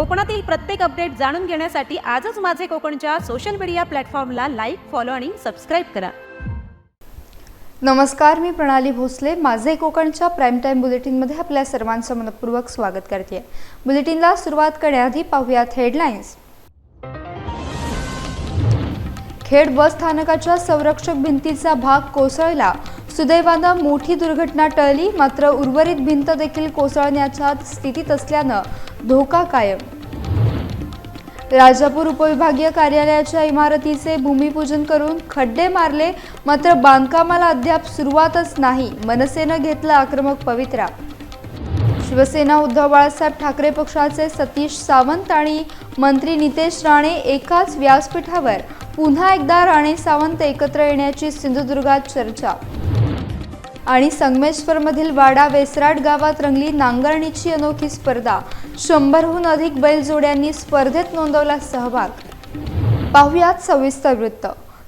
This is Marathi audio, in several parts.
कोकणातील प्रत्येक अपडेट जाणून घेण्यासाठी आजच माझे कोकणच्या सोशल मीडिया प्लॅटफॉर्मला लाईक फॉलो आणि सबस्क्राईब करा. नमस्कार मी प्रणाली भोसले. माझे कोकणच्या प्राईम टाईम बुलेटिनमध्ये आपल्या सर्वांचं मनपूर्वक स्वागत करते. बुलेटिनला सुरुवात करण्याआधी पाहूयात हेडलाईन्स खेड बस स्थानकाच्या संरक्षक भिंतीचा भाग कोसळला. सुदैवानं मोठी दुर्घटना टळली मात्र उर्वरित भिंत देखील कोसळण्याच्या स्थितीत असल्यानं धोका कायम. राजापूर उपविभागीय कार्यालयाच्या इमारतीचे भूमिपूजन करून खड्डे मारले मात्र बांधकामाला अद्याप सुरुवातच नाही मनसेनं घेतला आक्रमक पवित्रा. शिवसेना उद्धव बाळासाहेब ठाकरे पक्षाचे सतीश सावंत आणि मंत्री नितेश राणे एकाच व्यासपीठावर पुन्हा एकदा राणे सावंत एकत्र येण्याची सिंधुदुर्गात चर्चा. आणि संगमेश्वरमधील वाडा वेसराट गावात रंगली नांगरणीची अनोखी स्पर्धा. शंभरहून अधिक बैलजोड्यांनी स्पर्धेत नोंदवला सहभाग. पाहुयात सविस्तर वृत्त.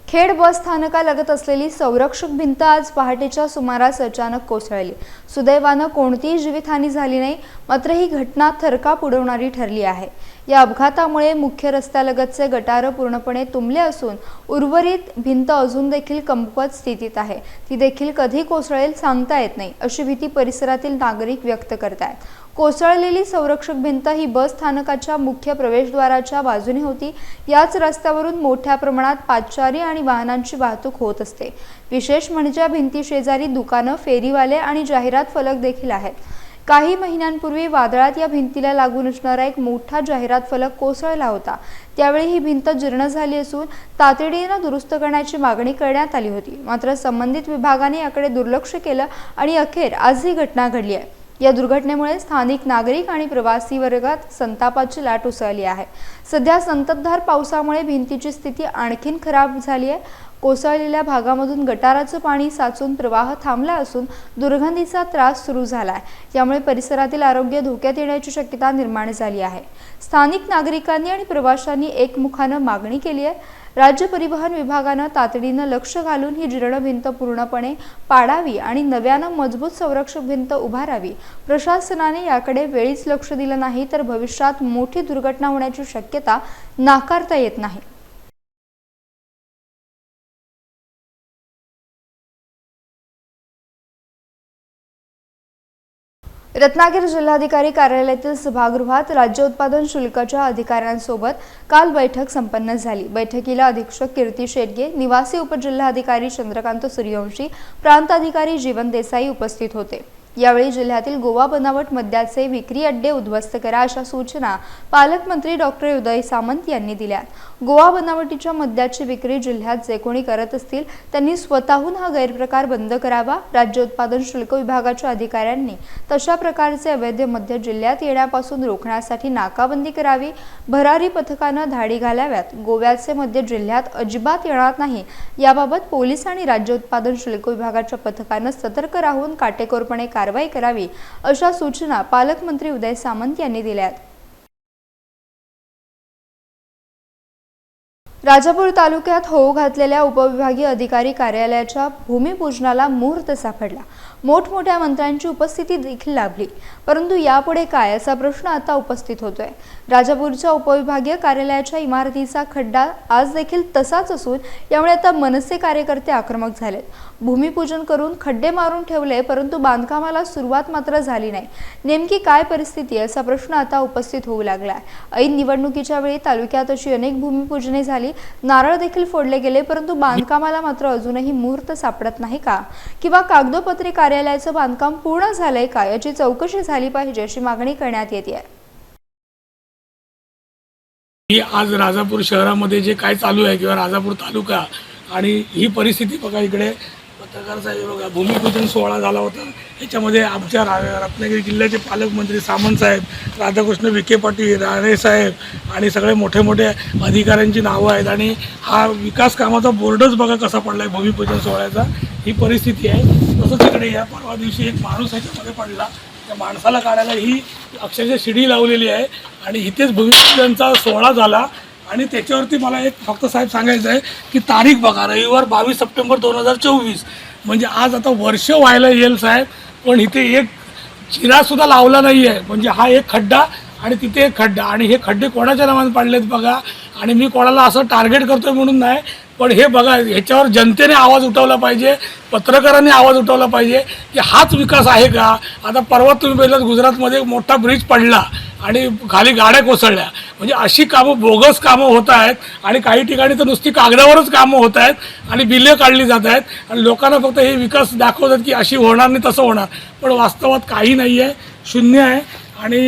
खेड बस स्थानकालगत असलेली संरक्षक भिंत आज पहाटेच्या सुमारास अचानक कोसळली. सुदैवानं कोणतीही जीवितहानी झाली नाही मात्र ही घटना थरकाप उडवणारी ठरली आहे. या अपघातामुळे मुख्य रस्त्यालगतचे गटारं पूर्णपणे तुंबले असून उर्वरित भिंत अजून देखील कमकुवत स्थितीत आहे. ती देखील कधी कोसळेल सांगता येत नाही अशी भीती परिसरातील नागरिक व्यक्त करतायत. कोसळलेली संरक्षक भिंत ही बस स्थानकाच्या मुख्य प्रवेशद्वाराच्या बाजूने होती. याच रस्त्यावरून मोठ्या प्रमाणात पादचारी आणि वाहनांची वाहतूक होत असते. विशेष म्हणजे भिंती शेजारी दुकानं फेरीवाले आणि जाहिरात फलक देखील आहेत. काही महिन्यांपूर्वी वादळात या भिंतीला लागून असणारा एक मोठा जाहिरात फलक कोसळला होता. त्यावेळी ही भिंत जीर्ण झाली असून तातडीनं दुरुस्त करण्याची मागणी करण्यात आली होती. मात्र संबंधित विभागाने याकडे दुर्लक्ष केलं आणि अखेर आज ही घटना घडली आहे. या दुर्घटनेमुळे स्थानिक नागरिक आणि प्रवासी वर्गात संतापाची लाट उसळली आहे. सध्या संततधार पावसामुळे भिंतीची स्थिती आणखीन खराब झाली आहे. कोसळलेल्या भागामधून गटाराचं पाणी साचून प्रवाह थांबला असून दुर्गंधीचा त्रास सुरू झाला आहे यामुळे परिसरातील आरोग्य धोक्यात येण्याची शक्यता निर्माण झाली आहे. स्थानिक नागरिकांनी आणि प्रवाशांनी एकमुखानं मागणी केली आहे. राज्य परिवहन विभागानं तातडीनं लक्ष घालून ही जीर्ण भिंत पूर्णपणे पाडावी आणि नव्यानं मजबूत संरक्षक भिंत उभारावी. प्रशासनाने याकडे वेळीच लक्ष दिलं नाही तर भविष्यात मोठी दुर्घटना होण्याची शक्यता नाकारता येत नाही. रत्नागिरी जिल्हाधिकारी कार्यालयातील सभागृहात राज्य उत्पादन शुल्काच्या अधिकाऱ्यांसोबत काल बैठक संपन्न झाली. बैठकीला अधीक्षक कीर्ती शेटगे निवासी उपजिल्हाधिकारी चंद्रकांत सूर्यवंशी प्रांताधिकारी जीवन देसाई उपस्थित होते. यावेळी जिल्ह्यातील गोवा बनावट मद्याचे विक्री अड्डे उद्ध्वस्त करा अशा सूचना पालकमंत्री डॉक्टर उदय सामंत यांनी दिल्या गोवा बनावटीच्या मद्याची विक्री जिल्ह्यात जे कोणी करत असतील त्यांनी स्वतःहून हा गैरप्रकार बंद करावा राज्य उत्पादन शुल्क विभागाच्या अधिकाऱ्यांनी तशा प्रकारचे अवैध मद्य जिल्ह्यात येण्यापासून रोखण्यासाठी नाकाबंदी करावी भरारी पथकानं धाडी घालाव्यात गोव्याचे मद्य जिल्ह्यात अजिबात येणार नाही याबाबत पोलीस आणि राज्य उत्पादन शुल्क विभागाच्या पथकानं सतर्क राहून काटेकोरपणे कारवाई करावी अशा सूचना पालकमंत्री उदय सामंत यांनी दिल्यात. राजापूर तालुक्यात होऊ घातलेल्या उपविभागीय अधिकारी कार्यालयाच्या भूमिपूजनाला मुहूर्त सापडला. मोठमोठ्या मंत्र्यांची उपस्थिती देखील लाभली. परंतु यापुढे काय असा प्रश्न आता उपस्थित होतोय? राजापूरच्या उपविभागीय कार्यालयाच्या इमारतीचा खड्डा आज देखील तसाच असून यामुळे आता मनसे कार्यकर्ते आक्रमक झालेत. भूमिपूजन करून खड्डे मारून ठेवले परंतु बांधकामाला सुरुवात मात्र झाली नाही. नेमकी काय परिस्थिती आहे असा प्रश्न आता उपस्थित होऊ लागला आहे ऐन निवडणुकीच्या वेळी तालुक्यात अशी अनेक भूमिपूजने झाली. नारळ देखील फोडले गेले परंतु बांधकामाला मात्र अजूनही मुहूर्त सापडत नाही का? किंवा कागदोपत्री कार्यालयाचं बांधकाम पूर्ण झालंय का? याची चौकशी झाली पाहिजे अशी मागणी करण्यात येते आहे की आज राजापूर शहरामध्ये जे काय चालू आहे किंवा राजापूर तालुका आणि ही परिस्थिती बघा इकडे पत्रकार साहेब बघा भूमिपूजन सोहळा झाला होता. याच्यामध्ये आमच्या रा रत्नागिरी जिल्ह्याचे पालकमंत्री सामंत साहेब राधाकृष्ण विखे पाटील राणे साहेब आणि सगळे मोठे मोठे अधिकाऱ्यांची नावं आहेत. आणि हा विकास कामाचा बोर्डच बघा कसा पडला आहे भूमिपूजन सोहळ्याचा. ही परिस्थिती आहे. तसंच इकडे या परवा दिवशी एक माणूस ह्याच्यामध्ये पडला. त्या माणसाला काढायला ही अक्षरशः शिडी लावलेली आहे आणि इथेच भूमिपूजनचा सोहळा झाला. आणि त्याच्यावरती मला एक फक्त साहेब सांगायचं आहे की तारीख बघा रविवार बावीस सप्टेंबर दोन हजार चोवीस. म्हणजे आज आता वर्ष व्हायला येईल साहेब पण इथे एक चिरासुद्धा लावला नाही आहे म्हणजे हा एक खड्डा आणि तिथे एक खड्डा. आणि हे खड्डे कोणाच्या नावाने पाडलेत बघा. आणि मी कोणाला असं टार्गेट करतोय म्हणून नाही पण हे बघा ह्याच्यावर जनतेने आवाज उठवला पाहिजे पत्रकारांनी आवाज उठवला पाहिजे की हाच विकास आहे का? आता परवा तुम्ही पहिलं गुजरातमध्ये एक मोठा ब्रिज पडला आणि खाली गाड्या कोसळल्या. म्हणजे अशी कामं बोगस कामं होत आहेत आणि काही ठिकाणी तर नुसती कागदावरच कामं होत आहेत आणि बिले काढली जात आहेत आणि लोकांना फक्त हे विकास दाखवतात की अशी होणार नाही तसं होणार. पण वास्तवात काही नाही आहे शून्य आहे. आणि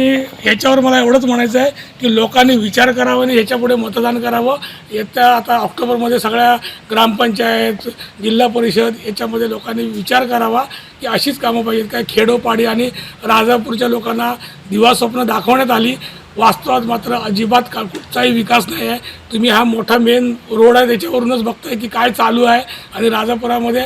याच्यावर मला एवढंच म्हणायचं आहे की लोकांनी विचार करावा आणि याच्यापुढे मतदान करावं. येत्या आता ऑक्टोबरमध्ये सगळ्या ग्रामपंचायत जिल्हा परिषद याच्यामध्ये लोकांनी विचार करावा की अशीच कामं पाहिजेत. काय खेडोपाडी आणि राजापूरच्या लोकांना दिवास्वप्न दाखवण्यात आली. वास्तवात मात्र अजिबात का कुठचाही विकास नाही आहे. तुम्ही हा मोठा मेन रोड आहे त्याच्यावरूनच बघताय की काय चालू आहे. आणि राजापुरामध्ये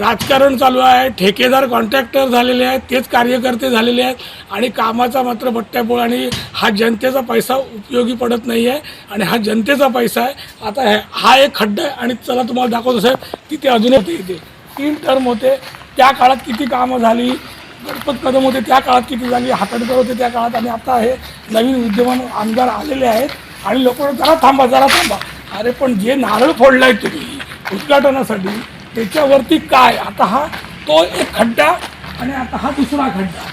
राजकारण चालू आहे ठेकेदार कॉन्ट्रॅक्टर झालेले आहेत तेच कार्यकर्ते झालेले आहेत. आणि कामाचा मात्र बट्ट्यापोळ आणि हा जनतेचा पैसा उपयोगी पडत नाही आहे आणि हा जनतेचा पैसा आहे. आता हे हा एक खड्डा आहे आणि चला तुम्हाला दाखवतो साहेब तिथे अजूनही इथे. तीन टर्म होते. त्या काळात किती कामं झाली? गणपत कदम होते त्या काळात किती झाली हातडकर होते त्या काळात आणि आता हे नवीन विद्यमान आमदार आलेले आहेत आणि लोक जरा थांबा जरा थांबा. अरे पण जे नारळ फोडलाय तुम्ही उद्घाटनासाठी त्याच्यावरती काय? आता हा तो एक खड्डा आणि आता हा दुसरा खड्डा.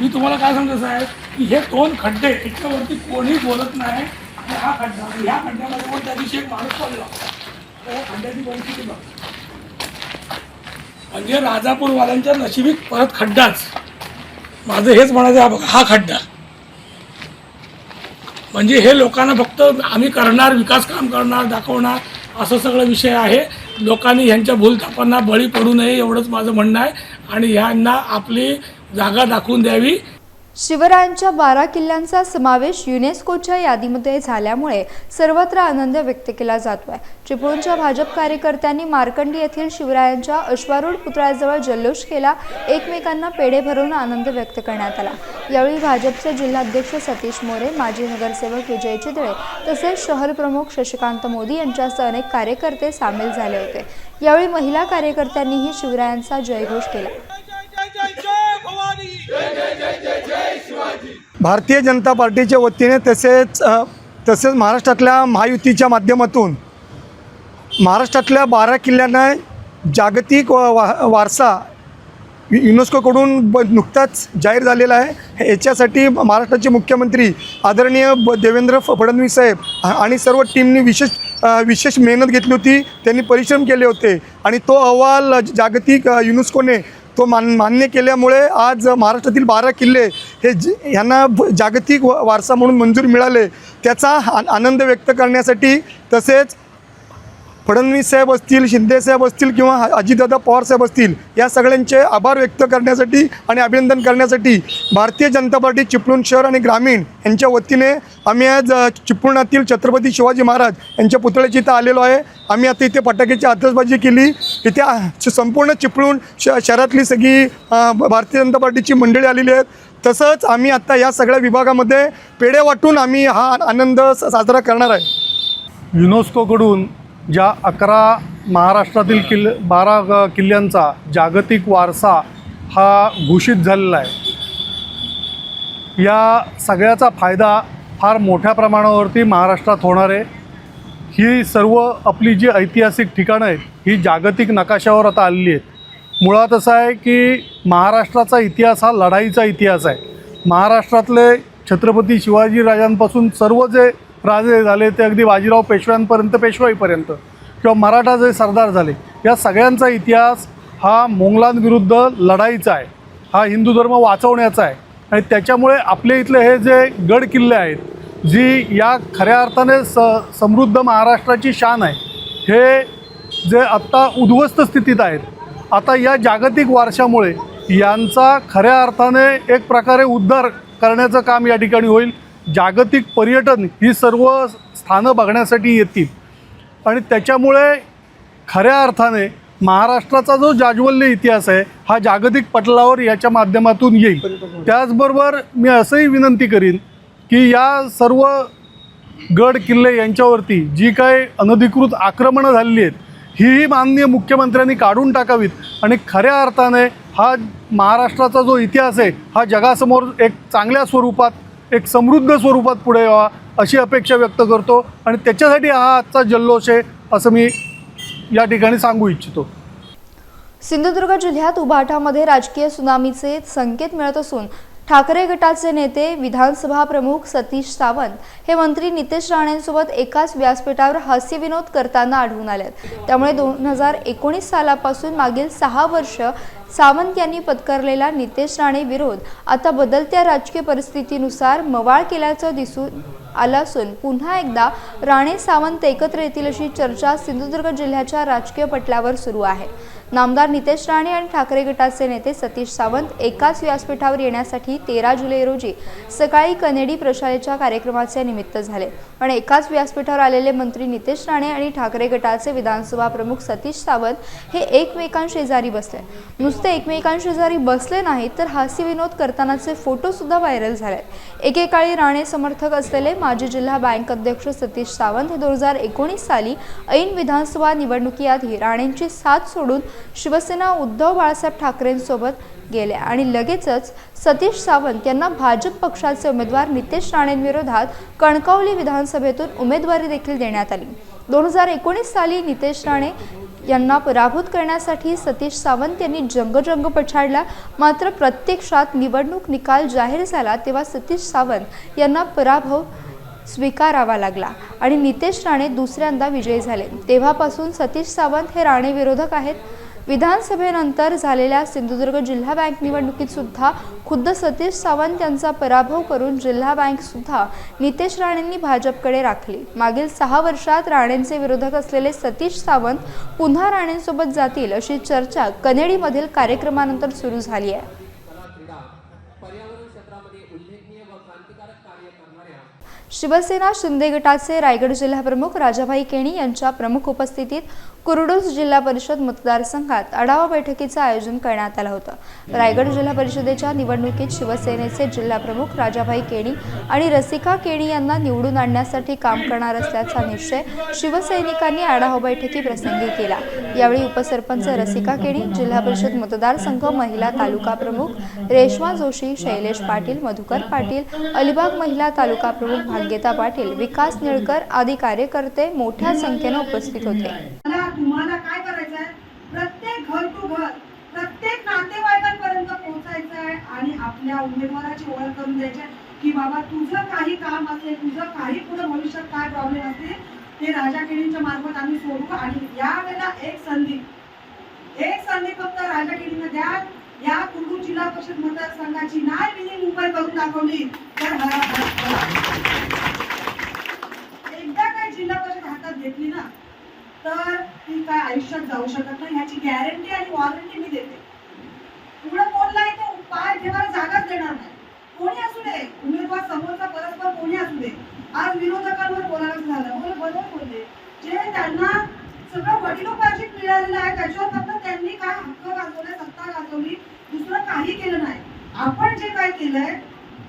मी तुम्हाला काय सांगतो साहेब की हे दोन खड्डे याच्यावरती कोणी बोलत नाही. आणि हा खड्डा ह्या खड्ड्यामध्ये पण त्या दिवशी एक माणूस पडला? खड्ड्याची परिस्थिती बघ. म्हणजे राजापूरवाल्यांच्या नशिबीत परत खड्डाच. माझं हेच म्हणायचं हा बघा हा खड्डा. म्हणजे हे लोकांना फक्त आम्ही करणार विकास काम करणार दाखवणार असं सगळं विषय आहे. लोकांनी ह्यांच्या भूलथापांना बळी पडू नये एवढंच माझं म्हणणं आहे. आणि ह्यांना आपली जागा दाखवून द्यावी. शिवरायांच्या बारा किल्ल्यांचा समावेश युनेस्कोच्या यादीमध्ये झाल्यामुळे सर्वत्र आनंद व्यक्त केला जातोय. चिपळूणच्या भाजप कार्यकर्त्यांनी मार्कंडी येथील शिवरायांच्या अश्वारूढ पुतळ्याजवळ जल्लोष केला. एकमेकांना पेढे भरून आनंद व्यक्त करण्यात आला. यावेळी भाजपचे जिल्हाध्यक्ष सतीश मोरे माजी नगरसेवक विजय चितळे तसेच शहर प्रमुख शशिकांत मोदी यांच्यासह अनेक कार्यकर्ते सामील झाले होते. यावेळी महिला कार्यकर्त्यांनीही शिवरायांचा जयघोष केला. भारतीय जनता पार्टीच्या वतीने तसेच तसेच महाराष्ट्रातल्या महायुतीच्या माध्यमातून महाराष्ट्रातल्या बारा किल्ल्यांना जागतिक वा वारसा युनेस्कोकडून ब नुकताच जाहीर झालेला आहे. याच्यासाठी महाराष्ट्राचे मुख्यमंत्री आदरणीय ब देवेंद्र फडणवीस साहेब आणि सर्व टीमनी विशेष विशेष मेहनत घेतली होती. त्यांनी परिश्रम केले होते आणि तो अहवाल जागतिक युनेस्कोने तो मान मान्य केल्यामुळे आज महाराष्ट्रातील बारा किल्ले हे ज ह्यांना जागतिक व- वारसा म्हणून मंजूर मिळाले त्याचा आ- आनंद व्यक्त करण्यासाठी तसेच फडणवीस साहेब असतील शिंदे साहेब असतील किंवा अजितदादा पवार साहेब असतील या सगळ्यांचे आभार व्यक्त करण्यासाठी आणि अभिनंदन करण्यासाठी भारतीय जनता पार्टी चिपळूण शहर आणि ग्रामीण यांच्या वतीने आम्ही आज चिपळूणातील छत्रपती शिवाजी महाराज यांच्या पुतळ्याची इथं आलेलो आहे. आम्ही आता इथे फटाक्याची आतषबाजी केली. इथे संपूर्ण चिपळूण श शहरातली सगळी भारतीय जनता पार्टीची मंडळी आलेली आहेत. तसंच आम्ही आत्ता या सगळ्या विभागामध्ये पेढे वाटून आम्ही हा आनंद स- साजरा करणार आहे. युनेस्कोकडून ज्या अकरा महाराष्ट्रातील किल्ल बारा किल्ल्यांचा जागतिक वारसा हा घोषित झालेला आहे. या सगळ्याचा फायदा फार मोठ्या प्रमाणावरती महाराष्ट्रात होणार आहे. ही सर्व आपली जी ऐतिहासिक ठिकाणं आहेत ही जागतिक नकाशावर आता आलेली आहेत. मुळात असं आहे की महाराष्ट्राचा इतिहास हा लढाईचा इतिहास आहे. महाराष्ट्रातले छत्रपती शिवाजी राजांपासून सर्व जे राजे झाले ते अगदी बाजीराव पेशव्यांपर्यंत पेशवाईपर्यंत किंवा मराठा जे सरदार झाले या सगळ्यांचा इतिहास हा मोंगलांविरुद्ध लढाईचा आहे. हा हिंदू धर्म वाचवण्याचा आहे. आणि त्याच्यामुळे आपल्या इथले हे जे गड किल्ले आहेत जी या खऱ्या अर्थाने स समृद्ध महाराष्ट्राची शान आहे हे जे आत्ता उद्ध्वस्त स्थितीत आहेत आता या जागतिक वारशामुळे यांचा खऱ्या अर्थाने एक प्रकारे उद्धार करण्याचं काम या ठिकाणी होईल. जागतिक पर्यटन ही सर्व स्थानं बघण्यासाठी येतील. आणि त्याच्यामुळे खऱ्या अर्थाने महाराष्ट्राचा जो जाज्वल्य इतिहास आहे हा जागतिक पटलावर याच्या माध्यमातून येईल. त्याचबरोबर मी असंही विनंती करीन की या सर्व गड किल्ले यांच्यावरती जी काय अनधिकृत आक्रमणं झालेली आहेत हीही माननीय मुख्यमंत्र्यांनी काढून टाकावीत. आणि खऱ्या अर्थाने हा महाराष्ट्राचा जो इतिहास आहे हा जगासमोर एक चांगल्या स्वरूपात एक समृद्ध स्वरूपात पुढे यावा अशी अपेक्षा व्यक्त करतो. आणि त्याच्यासाठी हा आजचा जल्लोष आहे असं मी या ठिकाणी सांगू इच्छितो. सिंधुदुर्ग जिल्ह्यात उभाटामध्ये राजकीय सुनामीचे संकेत मिळत असून ठाकरे गटाचे नेते विधानसभा प्रमुख सतीश सावंत हे मंत्री नितेश राणेंसोबत एकाच व्यासपीठावर हास्यविनोद करताना आढळून आलेत. त्यामुळे दोन हजार एकोणीस सालापासून मागील सहा वर्ष सावंत यांनी पत्करलेला नितेश राणे विरोध आता बदलत्या राजकीय परिस्थितीनुसार मवाळ केल्याचं दिसून आलं असून पुन्हा एकदा राणे सावंत एकत्र येतील अशी चर्चा सिंधुदुर्ग जिल्ह्याच्या राजकीय पटलावर सुरू आहे. नामदार नितेश राणे आणि ठाकरे गटाचे नेते सतीश सावंत एकाच व्यासपीठावर येण्यासाठी तेरा जुलै रोजी सकाळी कनेडी प्रशालेच्या कार्यक्रमाचे निमित्त झाले. पण एकाच व्यासपीठावर आलेले मंत्री नितेश राणे आणि ठाकरे गटाचे विधानसभा प्रमुख सतीश सावंत हे एकमेकांशेजारी बसले. नुसते एकमेकांशेजारी बसले नाहीत तर हास्यविनोद करतानाचे फोटोसुद्धा व्हायरल झाले एकेकाळी राणे समर्थक असलेले माजी जिल्हा बँक अध्यक्ष सतीश सावंत हे दोन हजार एकोणीस साली ऐन विधानसभा निवडणुकीआधी राणेंची साथ सोडून शिवसेना उद्धव बाळासाहेब ठाकरेंसोबत गेले आणि लगेचच सतीश सावंत यांना भाजप पक्षाचे उमेदवार नितेश राणेंविरोधात कणकवली विधानसभेतून उमेदवारी देखील देण्यात आली. दोन हजार एकोणीस साली नितेश राणे यांना पराभूत करण्यासाठी सतीश सावंत यांनी जंगजंग पछाडला. मात्र प्रत्यक्षात निवडणूक निकाल जाहीर झाला तेव्हा सतीश सावंत यांना पराभव स्वीकारावा लागला आणि नितेश राणे दुसऱ्यांदा विजयी झाले. तेव्हापासून सतीश सावंत हे राणे विरोधक आहेत. विधानसभेनंतर झालेल्या सिंधुदुर्ग जिल्हा बँक निवडणुकीत सुद्धा खुद्द सतीश सावंत यांचा पराभव करून जिल्हा बँक सुद्धा नितेश राणेंनी भाजपकडे राखली. मागील सहा वर्षात राणेंचे विरोधक असलेले सतीश सावंत पुन्हा राणेंसोबत जातील अशी चर्चा कनेडीमधील कार्यक्रमानंतर सुरू झाली आहे. शिवसेना शिंदे गटाचे रायगड जिल्हाप्रमुख राजाभाई केणी यांच्या प्रमुख उपस्थितीत कुरडूस जिल्हा परिषद मतदारसंघात आढावा बैठकीचं आयोजन करण्यात आलं होतं. रायगड जिल्हा परिषदेच्या निवडणुकीत शिवसेनेचे जिल्हाप्रमुख राजाभाई केणी आणि रसिका केणी यांना निवडून आणण्यासाठी काम करणार असल्याचा निश्चय शिवसैनिकांनी आढावा बैठकी प्रसंगी केला. यावेळी उपसरपंच रसिका केणी जिल्हा परिषद मतदारसंघ महिला तालुका प्रमुख रेश्मा जोशी शैलेश पाटील मधुकर पाटील अलिबाग महिला तालुका प्रमुख संगीता पाटील विकास निळकर आदी कार्यकर्ते मोठ्या संख्येने उपस्थित होते. तुम्हाला काय करायचं आहे प्रत्येक घर टू घर प्रत्येक नातेवाईकांपर्यंत पोहोचायचं आहे आणि आपल्या उमेदवाराची ओळख करून द्यायची की बाबा तुझं काही काम असेल तुझं काही पुढे भविष्यात काय प्रॉब्लेम असतील ते राजा किडींच्या मार्फत आम्ही सोडू आणि या वेळेला एक संधी एक संधी फक्त राजा किडींना द्या. या कुंडू जिल्हा परिषद मतदारसंघाची नाही मी मुंबई करून दाखवली. तर हरा- हरा- हरा. एकदा काय जिल्हा परिषद हातात घेतली ना तर ती काय आयुष्यात जाऊ शकत नाही ह्याची गॅरंटी आणि वॉरंटी मी देते. पुढे बोललाय तो पाय ठेवायला जागाच देणार नाही. कोणी असू दे उमेदवार समोरचा परस्पर कोणी असू दे. आज विरोधकांवर बोलायला झालं बोल बरोबर बोलले जे त्यांना सगळं वडिलोपार्जित मिळालेलं आहे त्याच्यावर फक्त त्यांनी काय हक्क गाजवले सत्ता गाजवली दुसरं काही केलं नाही. आपण जे काय केलंय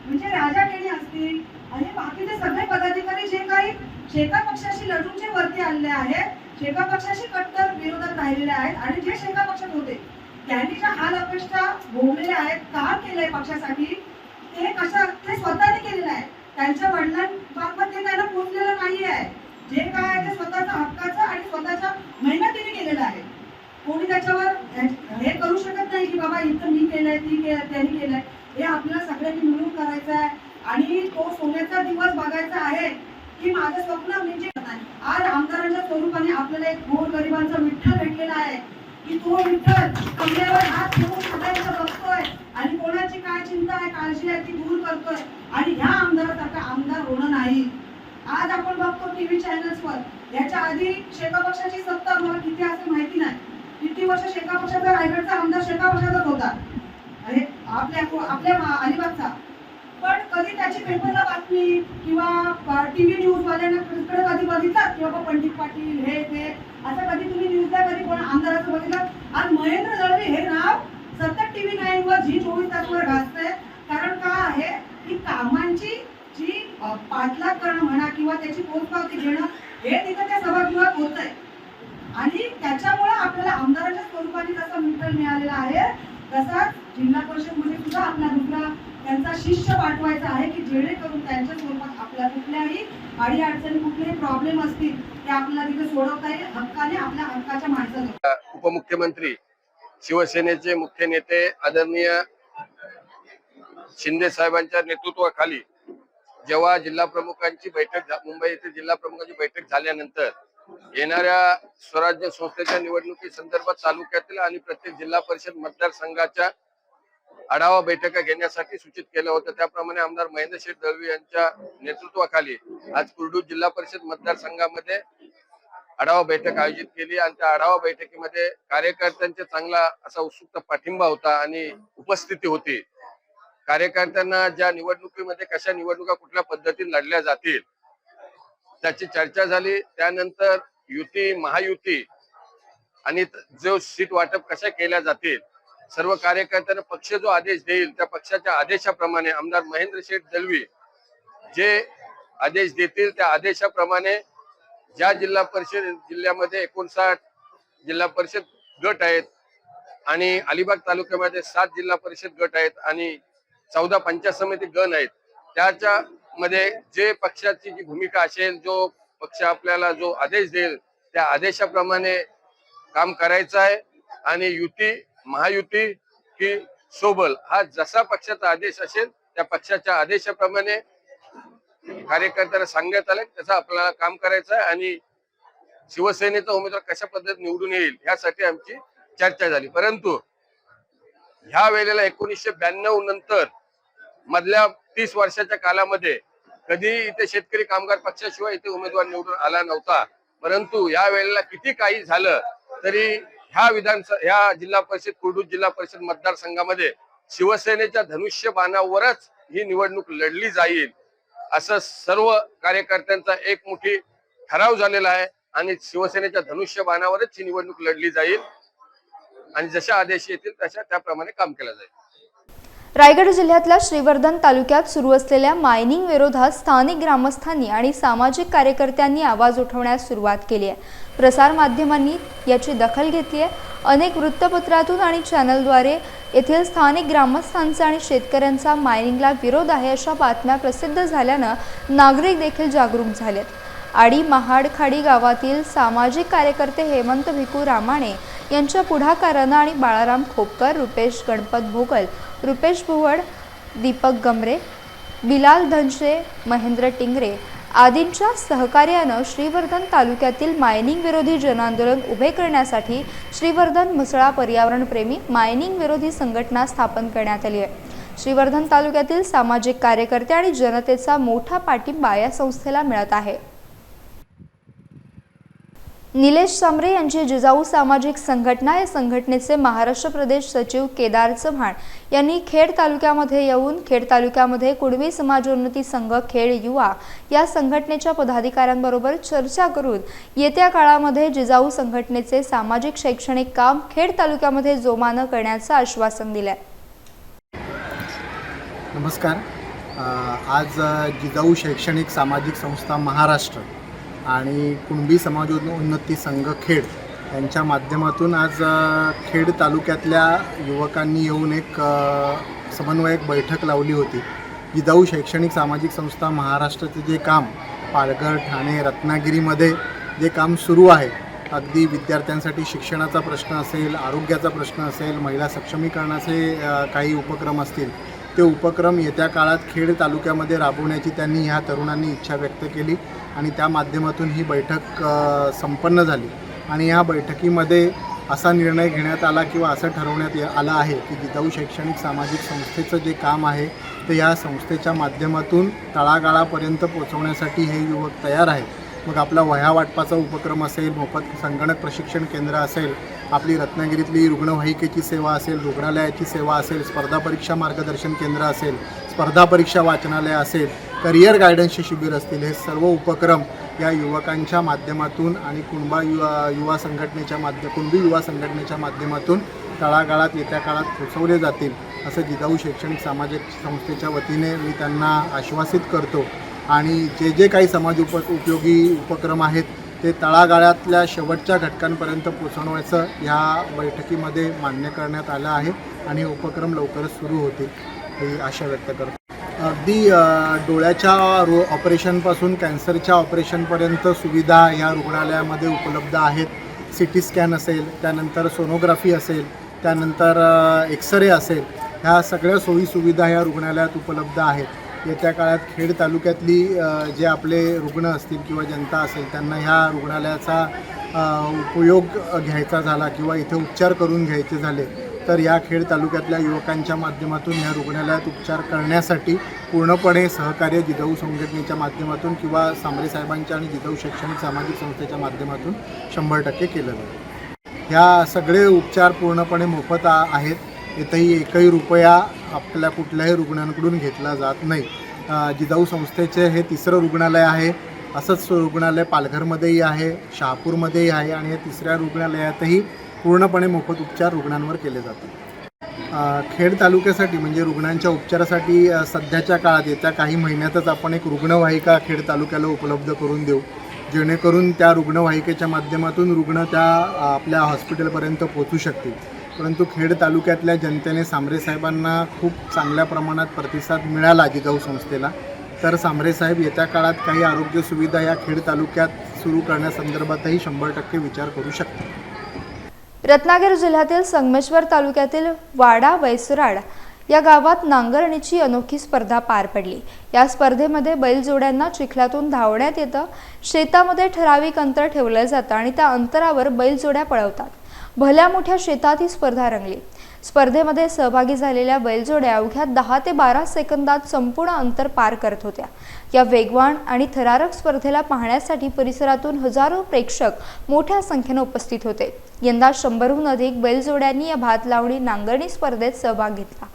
म्हणजे राजा केणी असतील आणि बाकीचे सगळे पदाधिकारी जे काही शेता पक्षाशी लढून जे वरती आलेले आहेत शेका पक्षाशी कट्टर विरोधात राहिलेले आहेत आणि जे शेका पक्षात होते त्यांनी ज्या हाल अपेक्षा भोगलेल्या आहेत का केलंय पक्षासाठी ते कशा ते स्वतःने केलेलं आहे. त्यांच्या वडिलांमार्फत ते त्यांना पोचलेलं नाही आहे जे काय आहे ते स्वतःच्या हक्काचं आणि स्वतःच्या मेहनतीने केलेलं आहे. कोणी त्याच्यावर हे करू शकत नाही की बाबा इथं मी केलंय ती केलं त्यांनी केलंय. हे आपल्याला सगळ्यांनी मिळून करायचं आहे आणि तो सोन्याचा दिवस बघायचा आहे. की माझं स्वप्न म्हणजे आज आमदारांच्या स्वरूपाने आपल्याला एक गोर गरिबांचा विठ्ठल भेटलेला आहे. की तो विठ्ठल कमल्यावर हात ठेवून सगळ्यांचं बघतोय आणि कोणाची काय चिंता आहे काळजी आहे ती दूर करतोय. आणि ह्या आमदारासारखा आमदार होणं नाही. आज आपण बघतो टीव्ही चॅनल्सवर. याच्या आधी शेका पक्षाची सत्ता मला किती असेल माहिती नाही. किती वर्ष शेका पक्षाचा रायगडचा आमदार शेका पक्षाचाच होता. अरे आपल्या आपल्या अलिबागचा. पण कधी त्याची पेपरला बातमी किंवा टीव्ही न्यूज वाल्यांना कडे कधी बघितलं की बाबा पंडित पाटील हे ते असं कधी तुम्ही न्यूजला कधी कोण आमदाराचं बघितलं? आज महेंद्र दळवी हे नाव सतत टीव्ही नाईन वर झी चोवीस तासवर गाजतंय कारण का आहे? की कामांची जी पाठलाग करणं म्हणा किंवा त्याची पोचपावती घेणं हे तिथं त्या सभागृहात होत आहे आणि त्याच्यामुळे आपल्याला आमदाराच्या स्वरूपाने जसा मित्र मिळालेला आहे तसाच जिल्हा परिषदमध्ये सुद्धा आपला दुसरा शिष्य पाठवायचा आहे की जेणेकरून त्यांच्या स्वरूपात आपल्या कुठल्याही अडी अडचणी कुठलेही प्रॉब्लेम असतील ते आपल्याला तिथे सोडवता येईल. हक्काने आपल्या हक्काच्या माणसाला. उपमुख्यमंत्री शिवसेनेचे मुख्य नेते आदरणीय शिंदे साहेबांच्या नेतृत्वाखाली जेव्हा जिल्हा प्रमुखांची बैठक मुंबई येथे जिल्हा प्रमुखांची बैठक झाल्यानंतर येणाऱ्या स्वराज्य संस्थेच्या निवडणुकी संदर्भात तालुक्यातील आणि प्रत्येक जिल्हा परिषद मतदारसंघाच्या आढावा बैठका घेण्यासाठी सूचित केलं होतं. त्याप्रमाणे आमदार महेंद्र शेठ दळवी यांच्या नेतृत्वाखाली आज कुर्डू जिल्हा परिषद मतदारसंघामध्ये आढावा बैठक आयोजित केली आणि त्या आढावा बैठकीमध्ये कार्यकर्त्यांचा चांगला असा उत्सुकता पाठिंबा होता आणि उपस्थिती होती. कार्यकर्त्यांना ज्या निवडणुकीमध्ये कशा निवडणुका कुठल्या पद्धतीने लढल्या जातील त्याची चर्चा झाली. त्यानंतर युती महायुती आणि जो सीट वाटप कशा केल्या जातील सर्व कार्यकर्त्यांना पक्ष जो आदेश देईल त्या पक्षाच्या आदेशाप्रमाणे आमदार महेंद्र शेठ दलवी जे आदेश देतील त्या आदेशाप्रमाणे ज्या जिल्हा परिषद जिल्ह्यामध्ये एकोणसाठ जिल्हा परिषद गट आहेत आणि अलिबाग तालुक्यामध्ये सात जिल्हा परिषद गट आहेत आणि चौदा पंचायत समिती गण आहेत त्याच्या मध्ये जे पक्षाची जी भूमिका असेल जो पक्ष आपल्याला जो आदेश देईल त्या आदेशाप्रमाणे काम करायचं आहे. आणि युती महायुती की सोबल हा जसा पक्षाचा आदेश असेल त्या पक्षाच्या आदेशाप्रमाणे कार्यकर्त्याला सांगण्यात आलं त्याचा आपल्याला काम करायचं आहे आणि शिवसेनेचा उमेदवार कशा पद्धतीने निवडून येईल यासाठी आमची चर्चा झाली. परंतु ह्या वेळेला एकोणीसशे ब्याण्णव नंतर मधल्या तीस वर्षाच्या कालामध्ये कधी इथे शेतकरी कामगार पक्षाशिवाय इथे उमेदवार निवडून आला नव्हता. परंतु या वेळेला किती काही झालं तरी ह्या विधानसभा ह्या जिल्हा परिषद कुर्डू जिल्हा परिषद मतदारसंघामध्ये शिवसेनेच्या धनुष्य बाणावरच ही निवडणूक लढली जाईल. असं सर्व कार्यकर्त्यांचा एक मोठी ठराव झालेला आहे आणि शिवसेनेच्या धनुष्यबाणावरच ही निवडणूक लढली जाईल. आणि जशा आदेश येतील तशा त्याप्रमाणे काम केलं जाईल. रायगड जिल्ह्यातल्या श्रीवर्धन तालुक्यात सुरू असलेल्या मायनिंग विरोधात स्थानिक ग्रामस्थांनी आणि सामाजिक कार्यकर्त्यांनी आवाज उठवण्यास सुरुवात केली आहे. प्रसार माध्यमांनी याची दखल घेतली आहे. अनेक वृत्तपत्रातून आणि चॅनलद्वारे येथील स्थानिक ग्रामस्थांचा आणि शेतकऱ्यांचा मायनिंगला विरोध आहे अशा बातम्या प्रसिद्ध झाल्यानं नागरिक देखील जागरूक झालेत. आडी महाडखाडी गावातील सामाजिक कार्यकर्ते हेमंत भिकू रामाणे यांच्या पुढाकारानं आणि बाळाराम खोपकर रुपेश गणपत भोगल रुपेश भुवड दीपक गमरे बिलाल धनशे महेंद्र टिंगरे आदींच्या सहकार्यानं श्रीवर्धन तालुक्यातील मायनिंग विरोधी जनआंदोलन उभे करण्यासाठी श्रीवर्धन मुसळा पर्यावरणप्रेमी मायनिंग विरोधी संघटना स्थापन करण्यात आली आहे. श्रीवर्धन तालुक्यातील सामाजिक कार्यकर्ते आणि जनतेचा मोठा पाठिंबा या संस्थेला मिळत आहे. निलेश सांबरे यांची जिजाऊ सामाजिक संघटना या संघटनेचे महाराष्ट्र प्रदेश सचिव केदार चव्हाण यांनी खेड तालुक्यामध्ये येऊन खेड तालुक्यामध्ये कुणबी समाजोन्नती संघ खेड युवा या संघटनेच्या पदाधिकाऱ्यांबरोबर चर्चा करून येत्या काळामध्ये जिजाऊ संघटनेचे सामाजिक शैक्षणिक काम खेड तालुक्यामध्ये जोमानं करण्याचं आश्वासन दिलंय. नमस्कार. आज जिजाऊ शैक्षणिक सामाजिक संस्था महाराष्ट्र आणि कुणबी समाजोन्नती संघ खेड यांच्या माध्यमातून आज खेड तालुक्यातल्या युवकांनी येऊन एक समन्वयक बैठक लावली होती. जिजाऊ शैक्षणिक सामाजिक संस्था महाराष्ट्राचे जे काम पालघर ठाणे रत्नागिरीमध्ये जे काम सुरू आहे अगदी विद्यार्थ्यांसाठी शिक्षणाचा प्रश्न असेल आरोग्याचा प्रश्न असेल महिला सक्षमीकरणाचे काही उपक्रम असतील ते उपक्रम येत्या काळात खेड तालुक्यामध्ये राबवण्याची त्यांनी ह्या तरुणांनी इच्छा व्यक्त केली. आणि त्या माध्यमातून ही बैठक संपन्न झाली. आणि या बैठकीमध्ये असा निर्णय घेण्यात आला किंवा असं ठरवण्यात आलं आहे की जिजाऊ शैक्षणिक सामाजिक संस्थेचं जे काम आहे ते या संस्थेच्या माध्यमातून तळागाळापर्यंत पोचवण्यासाठी हे युवक तयार आहेत. मग आपला वह्या वाटपाचा उपक्रम असेल मोफत संगणक प्रशिक्षण केंद्र असेल आपली रत्नागिरीतली रुग्णवाहिकेची सेवा असेल रुग्णालयाची सेवा असेल स्पर्धा परीक्षा मार्गदर्शन केंद्र असेल स्पर्धा परीक्षा वाचनालय असेल करिअर गायडन्सचे शिबिर असतील हे सर्व उपक्रम या युवकांच्या माध्यमातून आणि कुणबा युवा युवा संघटनेच्या माध्य कुणबी युवा संघटनेच्या माध्यमातून तळागाळात येत्या काळात पोचवले जातील असं जिजाऊ शैक्षणिक सामाजिक संस्थेच्या वतीने मी त्यांना आश्वासित करतो. आणि जे जे काही समाज उप उपयोगी उपक्रम आहेत ते तळागाळातल्या शेवटच्या घटकांपर्यंत पोचवण्याचं ह्या बैठकीमध्ये मान्य करण्यात आलं आहे आणि उपक्रम लवकरच सुरू होतील ही आशा व्यक्त करतो. अगदी डोळ्याच्या रो ऑपरेशनपासून कॅन्सरच्या ऑपरेशनपर्यंत सुविधा ह्या रुग्णालयामध्ये उपलब्ध आहेत. सी टी स्कॅन असेल त्यानंतर सोनोग्राफी असेल त्यानंतर एक्सरे असेल ह्या सगळ्या सोयीसुविधा ह्या रुग्णालयात उपलब्ध आहेत. येत्या काळात खेड तालुक्यातली जे आपले रुग्ण असतील किंवा जनता असेल त्यांना ह्या रुग्णालयाचा उपयोग घ्यायचा झाला किंवा इथे उपचार करून घ्यायचे झाले. तर या खेड तालुक्यातल्या युवकांच्या माध्यमातून ह्या रुग्णालयात उपचार करण्यासाठी पूर्णपणे सहकार्य जिजाऊ संघटनेच्या माध्यमातून किंवा सांबरे साहेबांच्या आणि जिजाऊ शैक्षणिक सामाजिक संस्थेच्या माध्यमातून शंभर टक्के केलं जाईल. ह्या सगळे उपचार पूर्णपणे मोफत आहेत. इथंही एकही रुपया आपल्या कुठल्याही रुग्णांकडून घेतला जात नाही. जिजाऊ संस्थेचे हे तिसरं रुग्णालय आहे. असंच रुग्णालय पालघरमध्येही आहे शहापूरमध्येही आहे आणि या तिसऱ्या रुग्णालयातही पूर्णपणे मोफत उपचार रुग्णांवर केले जातात. खेड तालुक्यासाठी म्हणजे रुग्णांच्या उपचारासाठी सध्याच्या काळात येत्या काही महिन्यातच आपण एक रुग्णवाहिका खेड तालुक्याला उपलब्ध करून देऊ. जेणेकरून त्या रुग्णवाहिकेच्या माध्यमातून रुग्ण त्या आपल्या हॉस्पिटलपर्यंत पोचू शकतील. परंतु खेड तालुक्यातल्या जनतेने सांबरे साहेबांना खूप चांगल्या प्रमाणात प्रतिसाद मिळाला जिजाऊ संस्थेला. तर सांबरे साहेब येत्या काळात काही आरोग्य सुविधा या खेड तालुक्यात सुरू करण्यासंदर्भातही शंभर टक्के विचार करू शकतात रत्नागिरी जिल्ह्यातील संगमेश्वर तालुक्यातील वाडा वैसराड या गावात नांगरणीची अनोखी स्पर्धा पार पडली. या स्पर्धेमध्ये बैलजोड्यांना चिखलातून धावण्यात येतं शेतामध्ये ठराविक अंतर ठेवलं जातं आणि त्या अंतरावर बैलजोड्या पळवतात. भल्या मोठ्या शेतात ही स्पर्धा रंगली. स्पर्धेमध्ये सहभागी झालेल्या बैलजोड्या अवघ्या दहा ते बारा सेकंदात संपूर्ण अंतर पार करत होत्या. या वेगवान आणि थरारक स्पर्धेला पाहण्यासाठी परिसरातून हजारो प्रेक्षक मोठ्या संख्येने उपस्थित होते. यंदा शंभरहून अधिक बैलजोड्यांनी या भात लावणी नांगरणी स्पर्धेत सहभाग घेतला.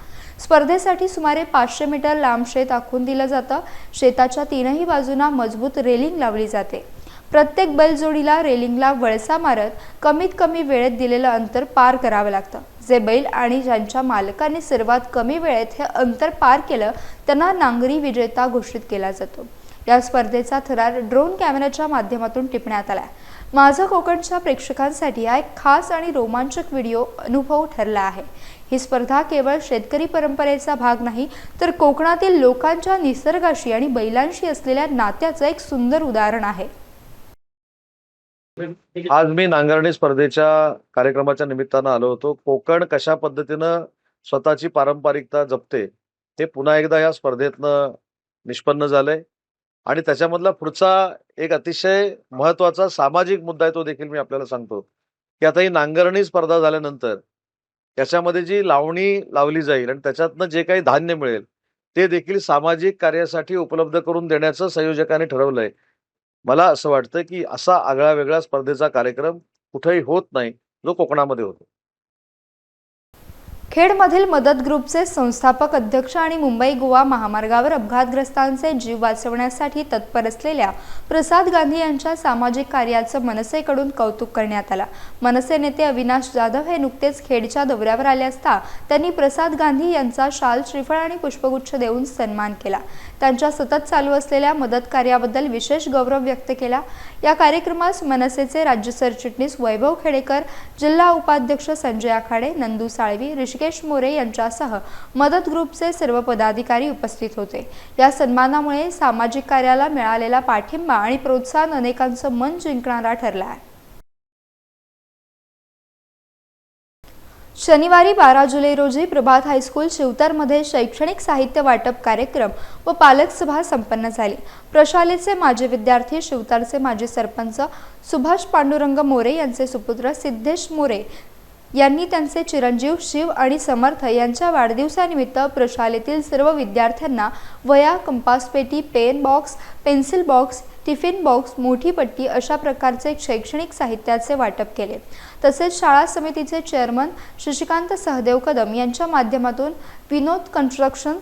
स्पर्धेसाठी सुमारे पाचशे मीटर लांब शेत आखून दिलं जातं. शेताच्या तीनही बाजूंना मजबूत रेलिंग लावली जाते. प्रत्येक बैलजोडीला रेलिंगला वळसा मारत कमीत कमी वेळेत दिलेलं अंतर पार करावं लागतं. जे बैल आणि ज्यांच्या मालकाने सर्वात कमी वेळेत हे अंतर पार केलं त्यांना नांगरी विजेता घोषित केला जातो. या स्पर्धेचा थरार ड्रोन कॅमेऱ्याच्या माध्यमातून टिपण्यात आला माझं कोकणच्या प्रेक्षकांसाठी हा एक खास आणि रोमांचक व्हिडिओ अनुभव ठरला आहे. ही स्पर्धा केवळ शेतकरी परंपरेचा भाग नाही तर कोकणातील लोकांच्या निसर्गाशी आणि बैलांशी असलेल्या नात्याचं एक सुंदर उदाहरण आहे. आज मी नांगरणी स्पर्धेच्या कार्यक्रमाच्या निमित्तानं आलो होतो. कोकण कशा पद्धतीनं स्वतःची पारंपरिकता जपते हे पुन्हा एकदा या स्पर्धेतनं निष्पन्न झालंय. आणि त्याच्यामधला पुढचा एक अतिशय महत्त्वाचा सामाजिक मुद्दा आहे तो देखील मी आपल्याला सांगतो. की आता ही नांगरणी स्पर्धा झाल्यानंतर त्याच्यामध्ये जी लावणी लावली जाईल आणि त्याच्यातनं जे काही धान्य मिळेल ते देखील सामाजिक कार्यासाठी उपलब्ध करून देण्याचं संयोजकांनी ठरवलंय. मला असं वाटतं की असा आगळा वेगळा स्पर्धेचा कार्यक्रम कुठेही होत नाही जो कोकणामध्ये होतो. खेडमधील मदत ग्रुपचे संस्थापक अध्यक्ष आणि मुंबई गोवा महामार्गावर अपघातग्रस्तांचे जीव वाचवण्यासाठी तत्पर असलेल्या प्रसाद गांधी यांच्या सामाजिक कार्याचं मनसेकडून कौतुक करण्यात आलं. मनसे नेते अविनाश जाधव हे नुकतेच खेडच्या दौऱ्यावर आले असता त्यांनी प्रसाद गांधी यांचा शाल श्रीफळ आणि पुष्पगुच्छ देऊन सन्मान केला. त्यांच्या सतत चालू असलेल्या मदत कार्याबद्दल विशेष गौरव व्यक्त केला. या कार्यक्रमास मनसेचे राज्य सरचिटणीस वैभव खेडेकर जिल्हा उपाध्यक्ष संजय आखाडे नंदू साळवी ऋषिकेश मोरे यांच्यासह मदत ग्रुपचे सर्व पदाधिकारी उपस्थित होते. या सन्मानामुळे सामाजिक कार्याला मिळालेला पाठिंबा आणि प्रोत्साहन अनेकांचं मन जिंकणारा ठरला आहे. शनिवारी बारा जुलै रोजी प्रभात हायस्कूल शिवतरमध्ये शैक्षणिक साहित्य वाटप कार्यक्रम व पालक सभा संपन्न झाली. प्रशालेचे माजी विद्यार्थी शिवतारचे माजी सरपंच सुभाष पांडुरंग मोरे यांचे सुपुत्र सिद्धेश मोरे यांनी त्यांचे चिरंजीव शिव आणि समर्थ यांच्या वाढदिवसानिमित्त प्रशालेतील सर्व विद्यार्थ्यांना वया कंपासपेटी pen box pencil box tiffin box मोठी पट्टी अशा प्रकारचे शैक्षणिक साहित्याचे वाटप केले. तसेच शाळा समितीचे चेअरमन शशिकांत सहदेव कदम यांच्या माध्यमातून विनोद कन्स्ट्रक्शन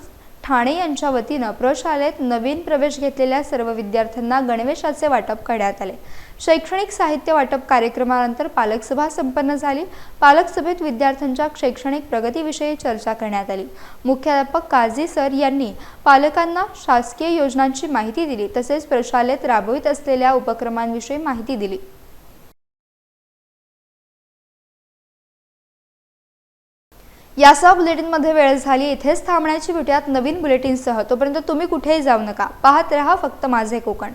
ठाणे यांच्या वतीनं प्रशालेत नवीन प्रवेश घेतलेल्या सर्व विद्यार्थ्यांना गणवेशाचे वाटप करण्यात आले. शैक्षणिक साहित्य वाटप कार्यक्रमानंतर पालकसभा संपन्न झाली. पालक सभेत विद्यार्थ्यांच्या शैक्षणिक प्रगतीविषयी चर्चा करण्यात आली. मुख्याध्यापक काझी सर यांनी पालकांना शासकीय योजनांची माहिती दिली तसेच प्रशालेत राबवित असलेल्या उपक्रमांविषयी माहिती दिली. यासह बुलेटिनमध्ये वेळ झाली इथेच थांबण्याची भेटूयात नवीन बुलेटिनसह तोपर्यंत तुम्ही कुठेही जाऊ नका. पाहत रहा फक्त माझे कोकण.